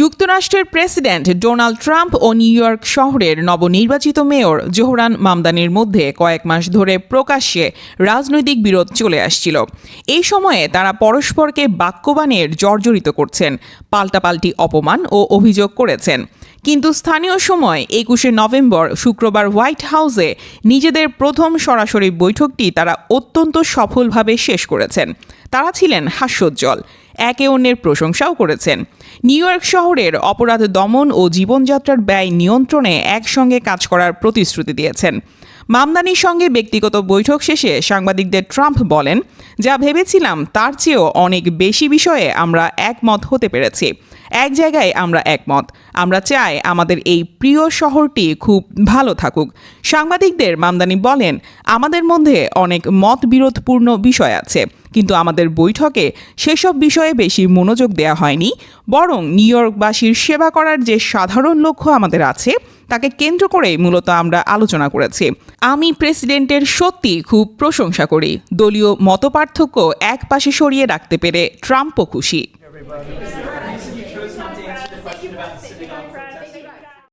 যুক্তরাষ্ট্রের president Donald Trump ও New York শহরের নবনির্বাচিত মেয়র জোহরান মামদানির মধ্যে কয়েক মাস ধরে প্রকাশ্যে রাজনৈতিক বিরোধ চলে আসছিল। এই সময়ে তারা পরস্পরকে বাক্যবাণের জর্জরিত করছেন, পাল্টাপাল্টি অপমান ও অভিযোগ করেছেন। কিন্তু স্থানীয় সময় একুশে নভেম্বর শুক্রবার হোয়াইট হাউসে নিজেদের প্রথম সরাসরি বৈঠকটি তারা অত্যন্ত সফলভাবে শেষ করেছেন। তারা ছিলেন হাস্যোজ্জ্বল। একে অন্যের প্রশংসাও করেছেন। নিউ ইয়র্ক শহরের অপরাধ দমন ও জীবনযাত্রার ব্যয় নিয়ন্ত্রণে একসঙ্গে কাজ করার প্রতিশ্রুতি দিয়েছেন। মামদানির সঙ্গে ব্যক্তিগত বৈঠক শেষে সাংবাদিকদের ট্রাম্প বলেন, যা ভেবেছিলাম তার চেয়েও অনেক বেশি বিষয়ে আমরা একমত হতে পেরেছি। এক জায়গায় আমরা একমত। আমরা চাই আমাদের এই প্রিয় শহরটি খুব ভালো থাকুক। সাংবাদিকদের মামদানি বলেন, আমাদের মধ্যে অনেক মতবিরোধপূর্ণ বিষয় আছে, কিন্তু আমাদের বৈঠকে সেসব বিষয়ে বেশি মনোযোগ দেওয়া হয়নি, বরং নিউ ইয়র্কবাসীর সেবা করার যে সাধারণ লক্ষ্য আমাদের আছে, তাকে কেন্দ্র করেই মূলত আমরা আলোচনা করেছি। আমি প্রেসিডেন্টের সত্যি খুব প্রশংসা করি। দলীয় মতপার্থক্য এক পাশে সরিয়ে রাখতে পেরে ট্রাম্পও খুশি। question about sitting on